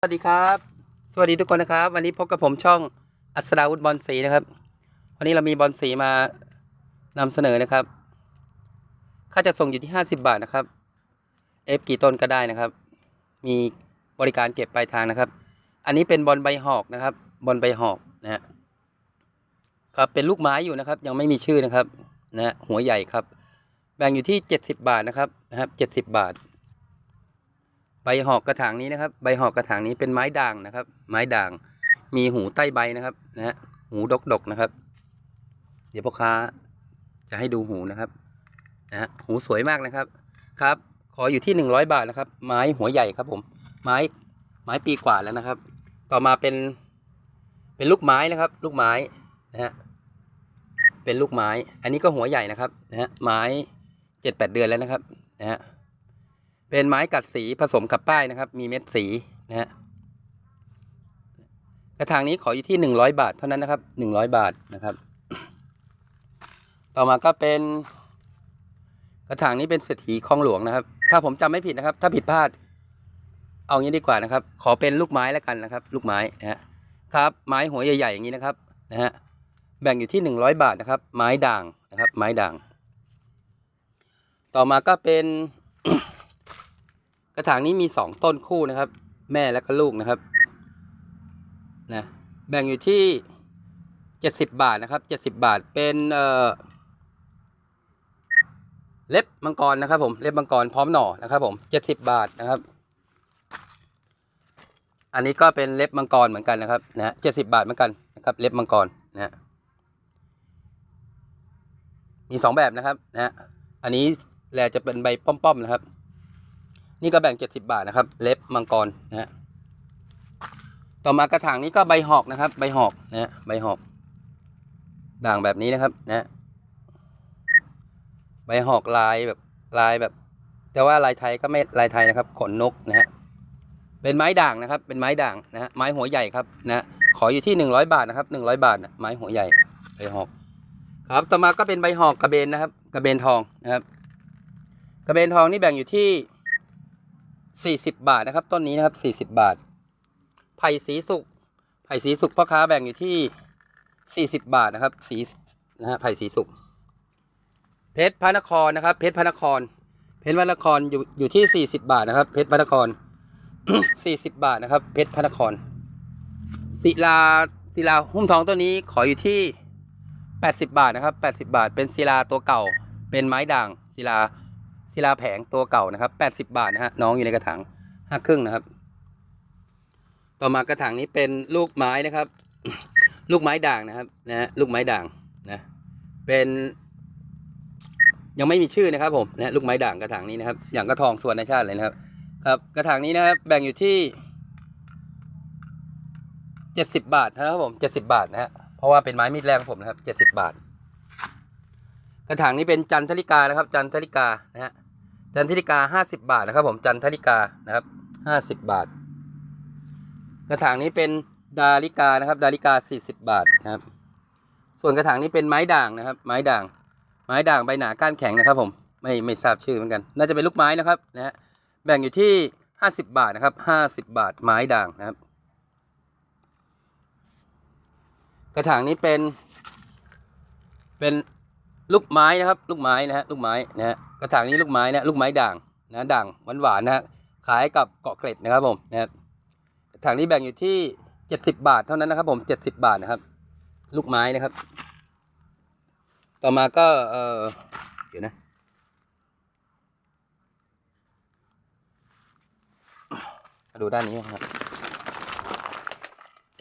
สวัสดีครับ สวัสดีทุกคนนะครับ วันนี้พบกับผมช่องอัศดาวุฒบอลสีนะครับ วันนี้เรามีบอลสีมานำเสนอนะครับ ค่าจะส่งอยู่ที่ 50 บาทนะครับ เอฟกี่ต้นก็ได้นะครับ มีบริการเก็บปลายทางนะครับ อันนี้เป็นบอลใบหอกนะครับ บอลใบหอกนะฮะครับเป็นลูกไม้อยู่นะครับ ยังไม่มีชื่อนะครับนะหัวใหญ่ครับ แบ่งอยู่ที่ 70 บาทนะครับนะครับ70 บาท บหอกกระถางนี้นะครับ ใบหอกกระถางนี้เป็นไม้ด่างนะครับ ไม้ด่าง มีหูใต้ใบนะครับนะฮะหูดกดกๆนะครับ เดี๋ยวพ่อค้าจะให้ดูหูนะครับนะฮะหูสวยมากนะครับครับ ขออยู่ที่หนึ่งร้อยบาทนะครับ ไม้หัวใหญ่ครับผม ไม้ไม้ปีกว่าแล้วนะครับ ต่อมาเป็น เป็นลูกไม้นะครับ ลูกไม้นะฮะเป็นลูกไม้ อันนี้ก็หัวใหญ่นะครับนะฮะไม้เจ็ดแปดเดือนแล้วนะครับนะฮะ เป็นไม้กัดสีผสมกับป้ายนะครับ มีเม็ดสีนะฮะกระถางนี้ขออยู่ที่หนึ่งร้อยบาทเท่านั้นนะครับหนึ่งร้อยบาทนะครับ ต่อมาก็เป็นกระถางนี้เป็นเศรษฐีคลองหลวงนะครับ ถ้าผมจำไม่ผิดนะครับ ถ้าผิดพลาด เอางี้ดีกว่านะครับ ขอเป็นลูกไม้แล้วกันนะครับ ลูกไม้นะฮะครับไม้หัวใหญ่ๆอย่างนี้นะครับนะฮะแบ่งอยู่ที่หนึ่งร้อยบาทนะครับ ไม้ด่างนะครับ ไม้ด่าง ต่อมาก็เป็น กระถางนี้มีสองต้นคู่นะครับ แม่และก็ลูกนะครับนะแบ่งอยู่ที่เจ็ดสิบบาทนะครับเจ็ดสิบบาทเป็นเอ่อเล็บมังกรนะครับผมเล็บมังกรพร้อมหน่อนะครับผมเจ็ดสิบบาทนะครับ อันนี้ก็เป็นเล็บมังกรเหมือนกันนะครับนะเจ็ดสิบาทเหมือนกันนะครับ เล็บมังกรนะฮะมีสองแบบนะครับนะฮะอันนี้แลจะเป็นใบป้อมๆนะครับ นี่ก็แบ่งเจ็ดสิบาทนะครับ เล็บมังกรนะฮะต่อมากระถางนี้ก็ใบหอกนะครับ ใบหอกนะฮะใบหอก ด่างแบบนี้นะครับนะฮะใบหอกลายแบบลายแบบ แต่ว่าลายไทยก็ไม่ลายไทยนะครับ ขนนกนะฮะเป็นไม้ด่างนะครับ เป็นไม้ด่างนะฮะไม้หัวใหญ่ครับนะขออยู่ที่หนึ่งร้อยบาทนะครับหนึ่งร้อยบาทนะไม้หัวใหญ่ใบหอก ครับต่อมาก็เป็นใบหอกกระเบนนะครับ กระเบนทองนะครับ กระเบนทองนี่แบ่งอยู่ที่ สี่สิบบาทนะครับ ต้นนี้นะครับสี่สิบบาท ไผ่สีสุก ไผ่สีสุกพ่อค้าแบ่งอยู่ที่สี่สิบบาทนะครับ สีนะฮะไผ่สีสุก เพชรพระนครนะครับ เพชรพระนคร เพชรพระนครอยู่อยู่ที่สี่สิบบาทนะครับ เพชรพระนครสี่สิบบาทนะครับ เพชรพระนคร ศิลาศิลาหุ้มทองต้นนี้ขออยู่ที่แปดสิบบาทนะครับแปดสิบาท เป็นศิลาตัวเก่า เป็นไม้ด่างศิลา ศิลาแผงตัวเก่านะครับแปดสิบาทนะฮะน้องอยู่ในกระถางห้าครึ่งนะครับ ต่อมากระถางนี้เป็นลูกไม้นะครับ ลูกไม้ด่างนะครับนะฮะลูกไม้ด่างนะเป็น ยังไม่มีชื่อนะครับผมนะลูกไม้ด่างกระถางนี้นะครับ อย่างกระทองส่วนในชาติเลยนะครับ ครับกระถางนี้นะครับ แบ่งอยู่ที่เจ็ดสิบาทนะครับผมเจ็ดสิบาทนะฮะเพราะว่าเป็นไม้มีดแรกของผมนะครับเจ็ดสิบาทกระถางนี้เป็นจันทริกานะครับ จันทริกานะฮะ จันทริกาห้าสิบาทนะครับ ผมจันทริกานะครับห้าสิบบาท กระถางนี้เป็นดาริกานะครับ ดาริกาสี่สิบบาทนะครับ ส่วนกระถางนี้เป็นไม้ด่างนะครับ ไม้ด่าง ไม้ด่างใบหนาก้านแข็งนะครับ ผมไม่ไม่ทราบชื่อเหมือนกัน น่าจะเป็นลูกไม้นะครับนะฮะแบ่งอยู่ที่ห้าสิบบาทนะครับห้าสิบบาทไม้ด่างนะครับ กระถางนี้เป็นเป็น ลูกไม้นะครับ ลูกไม้นะฮะลูกไม้นะฮะกระถางนี้ลูกไม้นะลูกไม้ด่างนะด่างหวานหวานๆนะฮะขายกับเกาะเกร็ดนะครับผมนะครับกระถางนี้แบ่งอยู่ที่เจ็ดสิบาทเท่านั้นนะครับ ผมเจ็ดสิบาทนะครับ ลูกไม้นะครับ ต่อมาก็เออเดี๋ยวนะมาดูด้านนี้นะครับ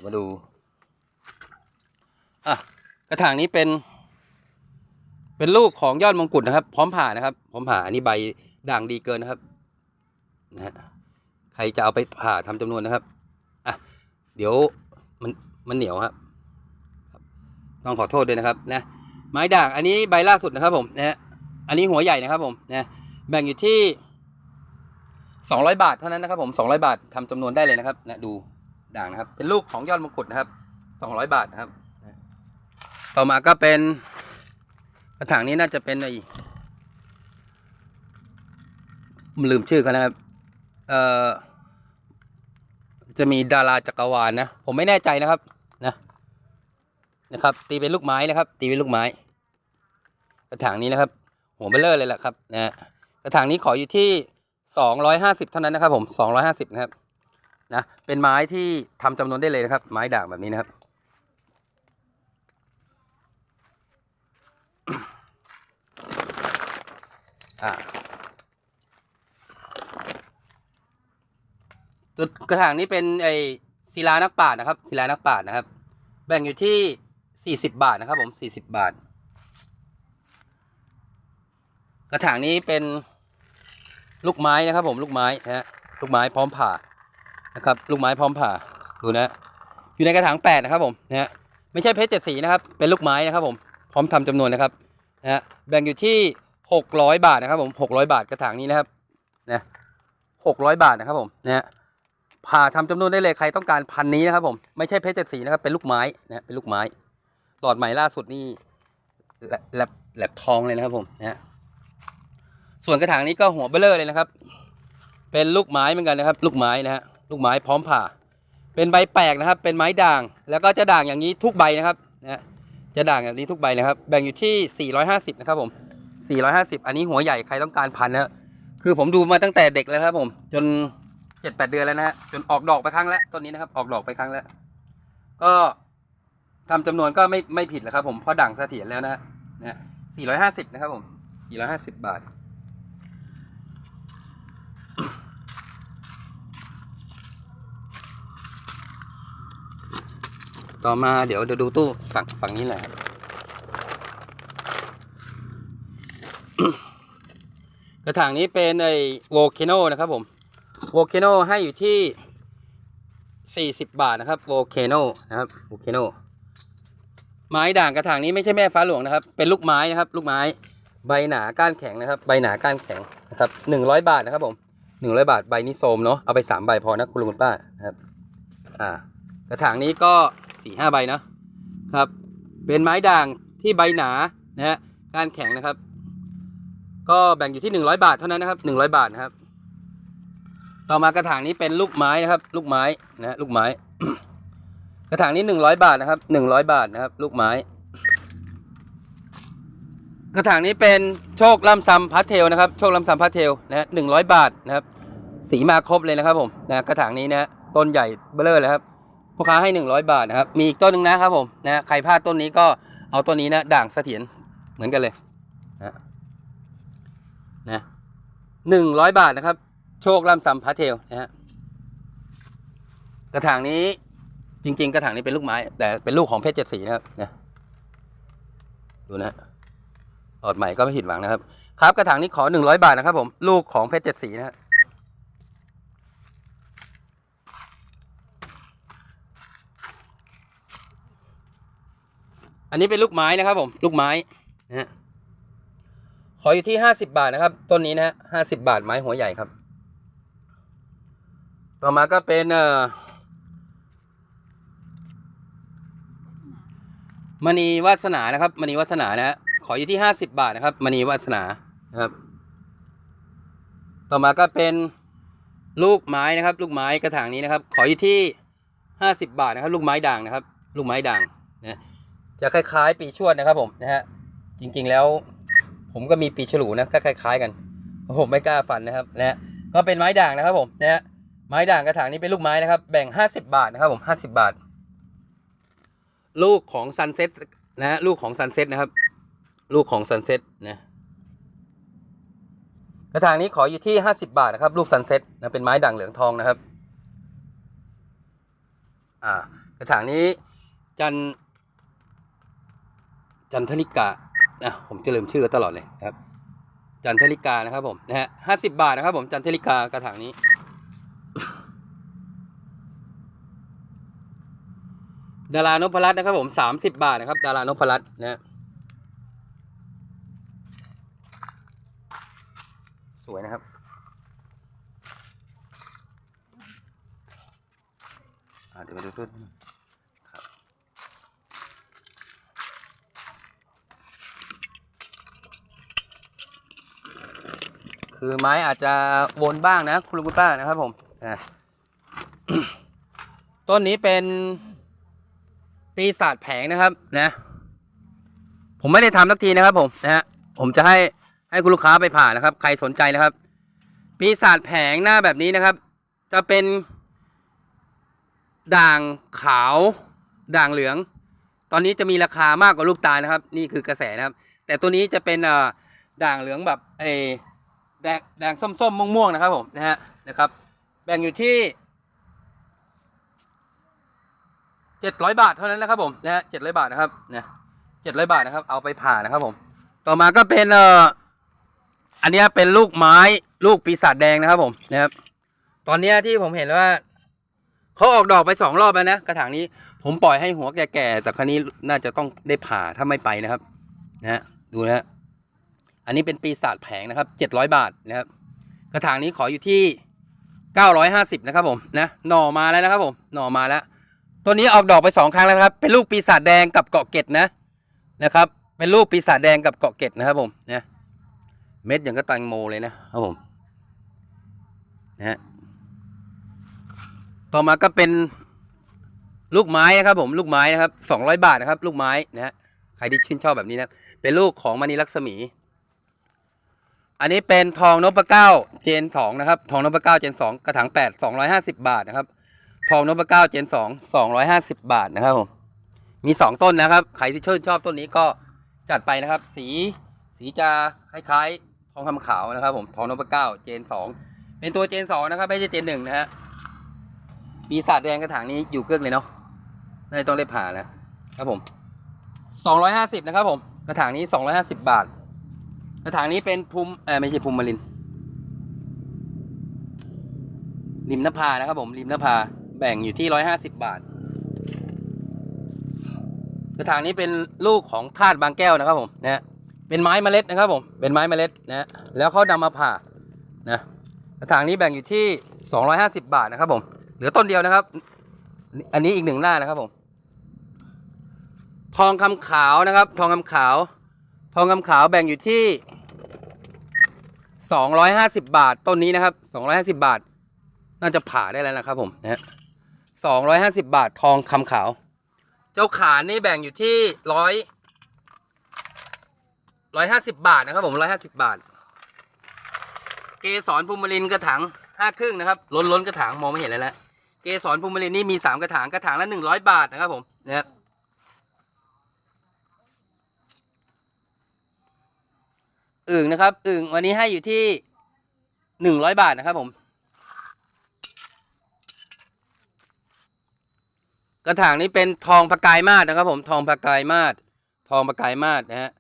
มาดูอะกระถางนี้เป็น เป็นลูกของยอดมงกุฎนะครับ พร้อมผ่านะครับ พร้อมผ่าอันนี้ใบด่างดีเกินนะครับนะฮะใครจะเอาไปผ่าทำจำนวนนะครับอะเดี๋ยวมันมันเหนียวครับต้องขอโทษด้วยนะครับนะไม้ด่างอันนี้ใบล่าสุดนะครับผมนะฮะอันนี้หัวใหญ่นะครับผมนะแบ่งอยู่ที่สองร้อยบาทเท่านั้นนะครับผมสองร้อยบาททำจำนวนได้เลยนะครับนะดูด่างนะครับ เป็นลูกของยอดมงกุฎนะครับสองร้อยบาทนะครับ ต่อมาก็เป็น กระถางนี้น่าจะเป็นไอ้ลืมชื่อเขานะครับ เอ่อ จะมีดาราจักรวาลนะ ผมไม่แน่ใจนะครับ นะ นะครับ ตีเป็นลูกไม้นะครับ ตีเป็นลูกไม้ กระถางนี้นะครับ หัวเบลเลอร์เลยแหละครับ นะฮะกระถางนี้ขออยู่ที่สองร้อยห้าสิบเท่านั้นนะครับ ผมสองร้อยห้าสิบนะครับ นะ เป็นไม้ที่ทำจำนวนได้เลยนะครับ ไม้ด่างแบบนี้นะครับ อ่าตัวกระถางนี้เป็นไอศิลานักปราชญ์นะครับศิลานักปราชญ์นะครับ แบ่งอยู่ที่สี่สิบบาทนะครับผมสี่สิบบาท กระถางนี้เป็นลูกไม้นะครับ ผมลูกไม้นะฮะลูกไม้พร้อมผ่านะครับ ลูกไม้พร้อมผ่าดูนะ อยู่ในกระถางแปดนะครับผมนะฮะไม่ใช่เพชรเจ็ดสีนะครับ เป็นลูกไม้นะครับ ผมพร้อมทำจำนวนนะครับนะฮะแบ่งอยู่ที่ หกร้อยบาทนะครับผมหกร้อยบาทกระถางนี้นะครับนะหกร้อยบาทนะครับผมนะฮะผ่าทำจำนวนได้เลยใครต้องการพันนี้นะครับผมไม่ใช่เพชรเจ็ดสีนะครับเป็นลูกไม้นะเป็นลูกไม้ หลอดใหม่ล่าสุดนี่แหลบแหลบทองเลยนะครับผมนะฮะส่วนกระถางนี้ก็หัวเบลเลอร์เลยนะครับ เป็นลูกไม้เหมือนกันนะครับ ลูกไม้นะฮะลูกไม้พร้อมผ่า เป็นใบแปลกนะครับ เป็นไม้ด่าง แล้วก็จะด่างอย่างนี้ทุกใบนะครับนะฮะจะด่างอย่างนี้ทุกใบนะครับ แบ่งอยู่ที่ 450 นะครับผม 450 อันนี้หัวใหญ่ใครต้องการพันนะคือผมดูมาตั้งแต่เด็กแล้วครับผม จน7-8เดือนแล้วนะฮะจนออกดอกไปครั้งแล้วต้นนี้นะครับ ออกดอกไปครั้งแล้ว ก็ทำจำนวนก็ไม่ไม่ผิดแล้วครับ ผมเพราะด่างเสถียรแล้วนะฮะนะ450นะครับ ผม450บาท ต่อมาเดี๋ยวเดี๋ยวดูตู้ฝั่งฝั่งนี้แหละครับ กระถางนี้เป็นไอโวเคโนนะครับผมโวเคโนให้อยู่ที่ 40 บาทนะครับโวเคโนนะครับโวเคโนไม้ด่างกระถางนี้ไม่ใช่แม่ฟ้าหลวงนะครับ เป็นลูกไม้นะครับ ลูกไม้ใบหนาก้านแข็งนะครับ ใบหนาก้านแข็งนะครับหนึ่งร้อยบาทนะครับผมหนึ่งร้อยบาทใบนี้โสมเนาะเอาไปสามใบพอนะคุณลุงคุณป้านะครับอ่ากระถางนี้ก็สี่ห้าใบนะครับ เป็นไม้ด่างที่ใบหนานะฮะก้านแข็งนะครับ ก็แบ่งอยู่ที่หนึ่งร้อยบาทเท่านั้นนะครับหนึ่งร้อยบาทนะครับ ต่อมากระถางนี้เป็นลูกไม้นะครับ ลูกไม้นะลูกไม้ กระถางนี้หนึ่งร้อยบาทนะครับหนึ่งร้อยบาทนะครับ ลูกไม้ กระถางนี้เป็นโชคลำซำพัทเทลนะครับ โชคลำซำพัทเทลนะหนึ่งร้อยบาทนะครับ สีมาครบเลยนะครับผมนะกระถางนี้นะต้นใหญ่เบ้อเร่อเลยครับพ่อค้าให้หนึ่งร้อยบาทนะครับ มีอีกต้นหนึ่งนะครับผมนะใครพลาดต้นนี้ก็เอาต้นนี้นะด่างเสถียรเหมือนกันเลยนะ นะหนึ่งร้อยบาทนะครับ โชคลำซำพัทเทลนะฮะกระถางนี้จริง ๆ กระถางนี้เป็นลูกไม้ แต่เป็นลูกของเพชรเจ็ดสีนะครับนะดูนะฮะหลอดใหม่ก็ไม่ผิดหวังนะครับ ครับกระถางนี้ขอหนึ่งร้อยบาทนะครับ ผมลูกของเพชรเจ็ดสีนะฮะอันนี้เป็นลูกไม้นะครับ ผม ลูกไม้นะฮะ ขออยู่ที่ห้าสิบาทนะครับ ต้นนี้นะฮะห้าสิบาทไม้หัวใหญ่ครับ ต่อมาก็เป็นเอ่อมณีวาสนานะครับมณีวาสนานะฮะขออยู่ที่ห้าสิบาทนะครับมณีวาสนานะครับ ต่อมาก็เป็นลูกไม้นะครับ ลูกไม้กระถางนี้นะครับ ขออยู่ที่ห้าสิบาทนะครับ ลูกไม้ด่างนะครับ ลูกไม้ด่างนะจะคล้ายๆ ปีชวดนะครับผมนะฮะจริงๆแล้ว ผมก็มีปีฉลูนะก็คล้าย ๆ กันผมไม่กล้าฟันนะครับนะฮะก็เป็นไม้ด่างนะครับผมนะฮะไม้ด่างกระถางนี้เป็นลูกไม้นะครับ แบ่งห้าสิบาทนะครับผมห้าสิบาท ลูกของซันเซ็ตนะฮะลูกของซันเซ็ตนะครับ ลูกของซันเซ็ตนะกระถางนี้ขออยู่ที่ห้าสิบาทนะครับ ลูกซันเซ็ตนะเป็นไม้ด่างเหลืองทองนะครับอ่ากระถางนี้จันจันทริกา นะผมจะลืมชื่อตลอดเลยครับ จันทริกานะครับผมนะฮะห้าสิบบาทนะครับผมจันทริกากระถางนี้ ดารานพรัตน์นะครับผมสามสิบบาทนะครับ ดารานพรัตน์นะฮะสวยนะครับเดี๋ยวมาดูต้นครับ คือไม้อาจจะวนบ้างนะคุณลุงคุณป้านะครับผมต้นนี้เป็นปีศาจแผงนะครับนะ ผมไม่ได้ทำสักทีนะครับ ผมนะฮะผมจะให้ให้คุณลูกค้าไปผ่านะครับ ใครสนใจนะครับ ปีศาจแผงหน้าแบบนี้นะครับ จะเป็น ด่างขาว ด่างเหลือง ตอนนี้จะมีราคามากกว่าลูกตาลนะครับ นี่คือกระแสนะครับ แต่ตัวนี้จะเป็นด่างเหลืองแบบเอ แดงแดงส้มๆม่วงๆนะครับผมนะฮะนะครับแบ่งอยู่ที่เจ็ดร้อยบาทเท่านั้นนะครับผมนะฮะเจ็ดร้อยบาทนะครับนะเจ็ดร้อยบาทนะครับ เอาไปผ่านะครับผม ต่อมาก็เป็นเอ่ออันนี้เป็นลูกไม้ลูกปีศาจแดงนะครับผมนะครับ ตอนนี้ที่ผมเห็นว่าเขาออกดอกไปสองรอบแล้วนะกระถางนี้ผมปล่อยให้หัวแก่ๆแต่ครั้นี้น่าจะต้องได้ผ่าถ้าไม่ไปนะครับ นะฮะดูนะฮะ อันนี้เป็นปีศาจแผงนะครับเจ็ดร้อยบาทนะครับ กระถางนี้ขออยู่ที่เก้าร้อยห้าสิบนะครับผมนะหน่อมาแล้วนะครับผมหน่อมาแล้วตัวนี้ออกดอกไปสองครั้งแล้วครับ เป็นลูกปีศาจแดงกับเกาะเกตนะนะครับ เป็นลูกปีศาจแดงกับเกาะเกตนะครับผมนะเม็ดอย่างก็ตังโมเลยนะครับผมนะต่อมาก็เป็นลูกไม้นะครับผมลูกไม้นะครับสองร้อยบาทนะครับ ลูกไม้นะฮะใครที่ชื่นชอบแบบนี้นะเป็นลูกของมณีลักษมี อันนี้เป็นทองนพเก้าเจนสองนะครับทองนพเก้าเจนสองกระถางแปดสองร้อยห้าสิบาทนะครับทองนพเก้าเจนสองสองร้อยห้าสิบาทนะครับผมมีสองต้นนะครับใครที่ชื่นชอบต้นนี้ก็จัดไปนะครับ สีสีจะคล้ายๆทองคำขาวนะครับ ผมทองนพเก้าเจนสองเป็นตัวเจนสองนะครับไม่ใช่เจนหนึ่งนะฮะปีศาจแดงกระถางนี้อยู่เกือกเลยเนาะน่าจะต้องได้ผ่าแล้วครับผมสองร้อยห้าสิบนะครับผมกระถางนี้สองร้อยห้าสิบบาท กระถางนี้เป็นภูมิเออไม่ใช่ภูมิมารินริมนภานะครับผมริมนภาแบ่งอยู่ที่ร้อยห้าสิบบาท กระถางนี้เป็นลูกของคาดบางแก้วนะครับผมนะเป็นไม้เมล็ดนะครับผมเป็นไม้เมล็ดนะฮะแล้วเขานำมาผ่านะกระถางนี้แบ่งอยู่ที่สองร้อยห้าสิบบาทนะครับผมเหลือต้นเดียวนะครับ อันนี้อีกหนึ่งหน้านะครับผมทองคำขาวนะครับ ทองคำขาว ทองคำขาวแบ่งอยู่ที่ สองร้อยห้าสิบาทต้นนี้นะครับสองร้อยห้าสิบาท น่าจะผ่าได้แล้วนะครับผมนะฮะสองร้อยห้าสิบาททองคำขาว เจ้าขานนี่แบ่งอยู่ที่ร้อยร้อยห้าสิบาทนะครับผมร้อยห้าสิบาท เกสรภูมิลินกระถางห้าครึ่งนะครับ ล้นล้นกระถางมองไม่เห็นเลยแล้วเกสรภูมิลินนี่มีสามกระถางกระถางละหนึ่งร้อยบาทนะครับผมนะครับ อึ่งนะครับอึ่งวันนี้ให้อยู่ที่หนึ่งร้อยบาทนะครับผมกระถางนี้เป็นทองประกายมาศนะครับ ผมทองประกายมาศทองประกายมาศนะฮะ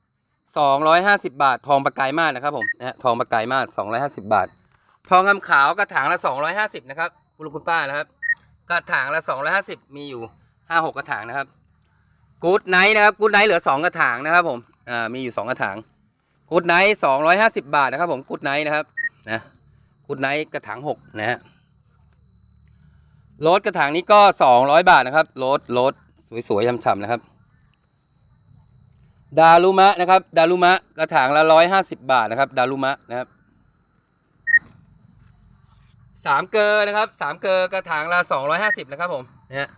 สองร้อยห้าสิบาท ทองประกายมาศนะครับผมนะฮะทองประกายมาศสองร้อยห้าสิบาท ทองคำขาวกระถางละสองร้อยห้าสิบนะครับคุณลุงคุณป้านะครับ กระถางละสองร้อยห้าสิบมีอยู่ห้าหกกระถางนะครับกู๊ดไนท์นะครับกู๊ดไนท์เหลือสองกระถางนะครับผมอ่ามีอยู่สองกระถาง กูดไนท์สองร้อยห้าสิบาทนะครับผมกูดไนท์นะครับนะกูดไนท์กระถางหกนะฮะโรสกระถางนี้ก็สองร้อยบาทนะครับโรสโรสสวยๆฉ่ำๆนะครับ ดารุมะนะครับ ดารุมะกระถางละร้อยห้าสิบบาทนะครับ ดารุมะนะครับสามเกลอนะครับสามเกลอกระถางละสองร้อยห้าสิบนะครับผมนะฮะ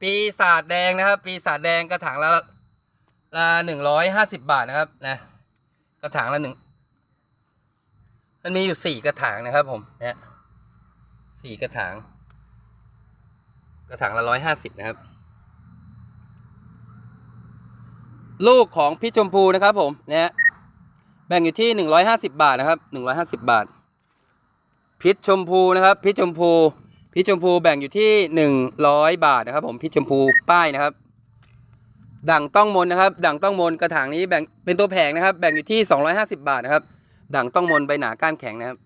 ปีศาจแดงนะครับ ปีศาจแดงกระถางละละหนึ่งร้อยห้าสิบบาทนะครับนะ กระถางละหนึ่ง มันมีอยู่สี่กระถางนะครับ ผม เนะสี่กระถาง กระถางละร้อยห้าสิบนะครับ ลูกของพี่ชมพูนะครับ ผม เนะฮะแบ่งอยู่ที่หนึ่งร้อยห้าสิบาทนะครับหนึ่งร้อยห้าสิบาท พิษชมพูนะครับ พิษชมพู พิษชมพูแบ่งอยู่ที่หนึ่งร้อยบาทนะครับ ผม พิษชมพูป้ายนะครับ ด่างต้องมนนะครับ ด่างต้องมนกระถางนี้แบ่งเป็นตัวแผงนะครับ แบ่งอยู่ที่สองร้อยห้าสิบาทนะครับ ด่างต้องมนใบหนาก้านแข็งนะครับ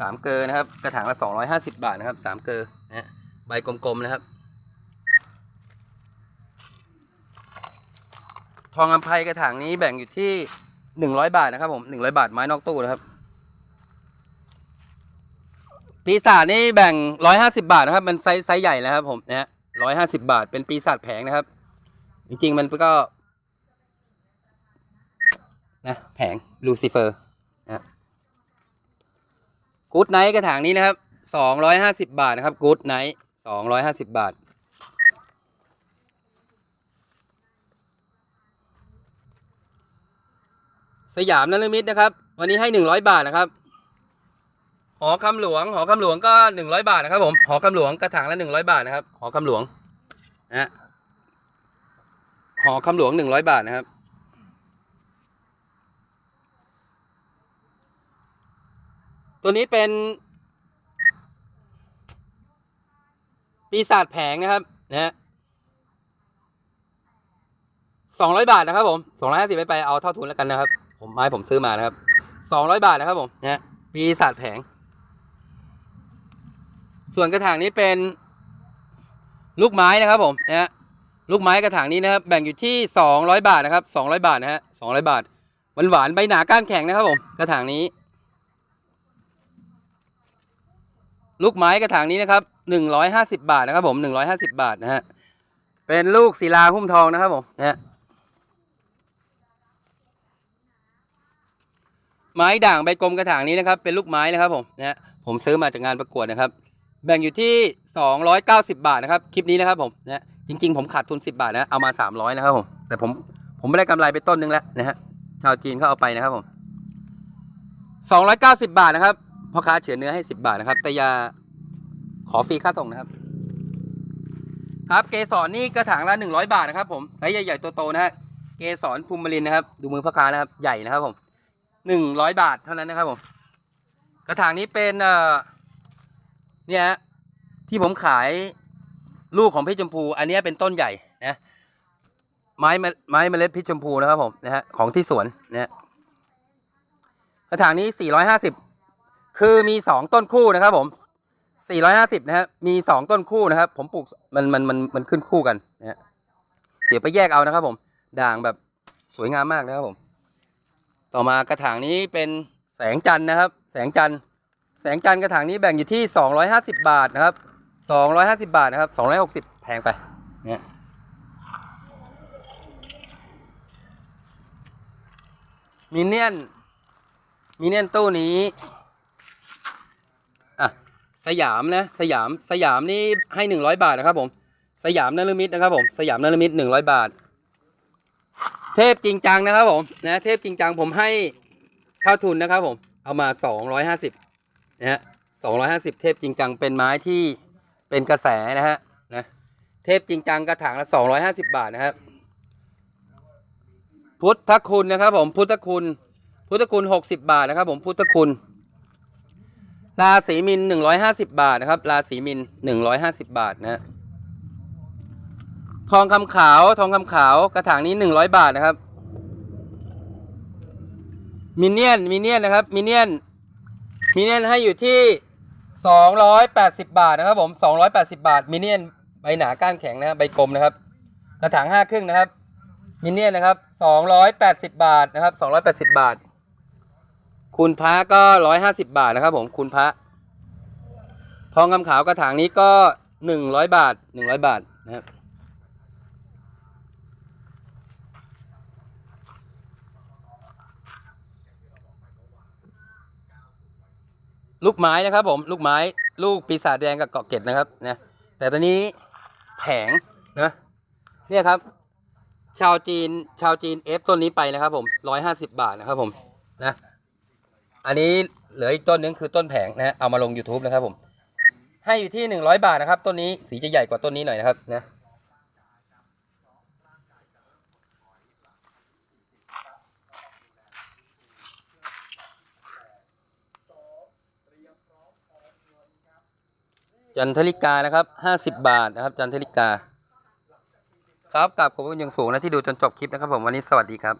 สามเกอนะครับ กระถางละสองร้อยห้าสิบาทนะครับสามเกอนะฮะใบกลมๆนะครับ ทองอำไพกระถางนี้แบ่งอยู่ที่หนึ่งร้อยบาทนะครับผมหนึ่งร้อยบาทไม้นอกตู้นะครับปีศาจนี่แบ่งร้อยห้าสิบาทนะครับ มันไซส์ไซส์ใหญ่แล้วครับผมนะ ร้อยห้าสิบาท เป็นปีศาจแผงนะครับ จริงๆ มันก็ นะ แผงลูซิเฟอร์นะกูดไนท์กระถางนี้นะครับสองร้อยห้าสิบบาทนะครับกู๊ดไนท์สองร้อยห้าสิบบาท สยามนฤมิตนะครับ วันนี้ให้หนึ่งร้อยบาทนะครับ หอคำหลวง หอคำหลวงก็หนึ่งร้อยบาทนะครับผม หอคำหลวงกระถางละหนึ่งร้อยบาทนะครับ หอคำหลวงนะหอคำหลวงหนึ่งร้อยบาทนะครับ ตัวนี้เป็น ปีศาจแผงนะครับนะสองร้อยบาทนะครับผมสองร้อยห้าสิบไปไปเอาเท่าทุนแล้วกันนะครับ ผมไม้ผมซื้อมานะครับสองร้อยบาทนะครับผมนะปีศาจแผง ส่วนกระถางนี้เป็นลูกไม้นะครับผมนะฮะลูกไม้กระถางนี้นะครับแบ่งอยู่ที่สองร้อยบาทนะครับสองร้อยบาทนะฮะสองร้อยบาทหวานหวานๆใบหนาก้านแข็งนะครับผมกระถางนี้ ลูกไม้กระถางนี้นะครับหนึ่งร้อยห้าสิบาทนะครับผมหนึ่งร้อยห้าสิบาทนะฮะเป็นลูกศิลาหุ้มทองนะครับผมนะฮะไม้ด่างใบกลมกระถางนี้นะครับ เป็นลูกไม้นะครับผมนะฮะผมซื้อมาจากงานประกวดนะครับ แบ่งอยู่ที่สองร้อยเก้าสิบาทนะครับ คลิปนี้นะครับผมนะจริง ๆ ผมขาดทุนสิบาทนะเอามาสามร้อยนะครับผมแต่ผมผมไม่ได้กำไรไปต้นนึงแล้วนะฮะชาวจีนเขาเอาไปนะครับผมสองร้อยเก้าสิบาทนะครับพ่อค้าเฉือนเนื้อให้สิบาทนะครับ แต่อยาขอฟรีค่าส่งนะครับ ครับเกสรนี่กระถางละหนึ่งร้อยบาทนะครับผมไซส์ใหญ่ๆโตๆนะฮะเกสรภูมิลินนะครับ ดูมือพ่อค้านะครับใหญ่นะครับผมหนึ่งร้อยบาทเท่านั้นนะครับผม กระถางนี้เป็นเอ่อ เนี่ยฮะที่ผมขายลูกของพี่ชมพู อันนี้เป็นต้นใหญ่นะไม้ไม้เมล็ดพี่ชมพูนะครับผมนะฮะของที่สวนนะฮะกระถางนี้สี่ร้อยห้าสิบคือมีสองต้นคู่นะครับผมสี่ร้อยห้าสิบนะฮะมีสองต้นคู่นะครับ ผมปลูกมันมันมันมันขึ้นคู่กันนะฮะเดี๋ยวไปแยกเอานะครับผม ด่างแบบสวยงามมากนะครับผม ต่อมากระถางนี้เป็นแสงจันทร์นะครับ แสงจันทร์ แสงจันทร์กระถางนี้แบ่งอยู่ที่ 250 บาทนะครับ 250 บาทนะครับ 260 แพงไปเนี่ยมินเนี่ยนมินเนี่ยนตู้นี้อะสยามนะสยามสยามนี่ให้ 100 บาทนะครับผมสยามนารมิตนะครับผมสยามนารมิต100 บาท เทพจริงจังนะครับผมนะเทพจริงจังผมให้เท่าทุนนะครับผมเอามา 250 นะฮะสองร้อยห้าสิบเทพจริงจังเป็นไม้ที่เป็นกระแสนะฮะนะเทพจริงจังกระถางละสองร้อยห้าสิบาทนะครับ พุทธคุณนะครับผมพุทธคุณ พุทธคุณหกสิบาทนะครับ ผมพุทธคุณ ราศีมินหนึ่งร้อยห้าสิบาทนะครับ ราศีมินหนึ่งร้อยห้าสิบาทนะฮะทองคำขาวทองคำขาวกระถางนี้หนึ่งร้อยบาทนะครับมินเนี่ยนมินเนี่ยนนะครับมินเนี่ยน มินเนี่ยนให้อยู่ที่สองร้อยแปดสิบาทนะครับผมสองร้อยแปดสิบาทมินเนี่ยนใบหนาก้านแข็งนะครับใบกลมนะครับ กระถางห้าครึ่งนะครับมินเนี่ยนนะครับสองร้อยแปดสิบาทนะครับสองร้อยแปดสิบาท คุณพระก็ร้อยห้าสิบาทนะครับผมคุณพระ ทองคำขาวกระถางนี้ก็หนึ่งร้อยบาทหนึ่งร้อยบาทนะครับ ลูกไม้นะครับผมลูกไม้ลูกปีศาจแดงกับเกาะเก็ดนะครับนะแต่ตอนนี้แผงนะเนี่ยครับ ชาวจีนชาวจีนเอฟต้นนี้ไปนะครับผมร้อยห้าสิบบาทนะครับผมนะอันนี้เหลืออีกต้นนึงคือต้นแผงนะเอามาลง YouTube นะครับผมให้อยู่ที่หนึ่งร้อยบาทนะครับต้นนี้สีจะใหญ่กว่าต้นนี้หน่อยนะครับนะ จันทริกานะครับห้าสิบบาทนะครับ จันทริกา ครับกลับขอบคุณอย่างสูงนะที่ดูจนจบคลิปนะครับผมวันนี้สวัสดีครับ